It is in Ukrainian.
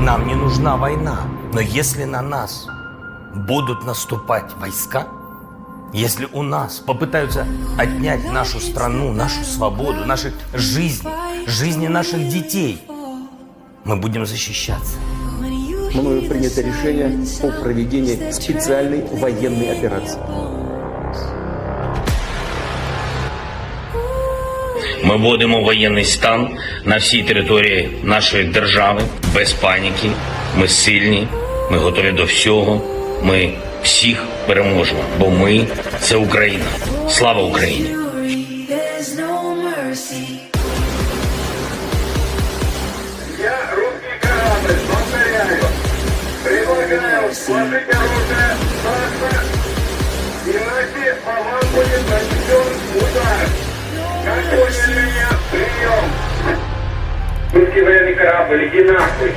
Нам не нужна война. Но если на нас будут наступать войска, если у нас попытаются отнять нашу страну, нашу свободу, наши жизни, жизни наших детей, мы будем защищаться. мною принято решение о проведении специальной военной операции. Ми вводимо воєнний стан на всій території нашої держави без паніки. Ми сильні, ми готові до всього. Ми всіх переможемо, бо ми це Україна. Слава Україні! Я русский корабль, повторяю. Предлагаю сложить оружие, сдаться, иначе по вам будет нанесен удар. escravo, ele de Nápoles.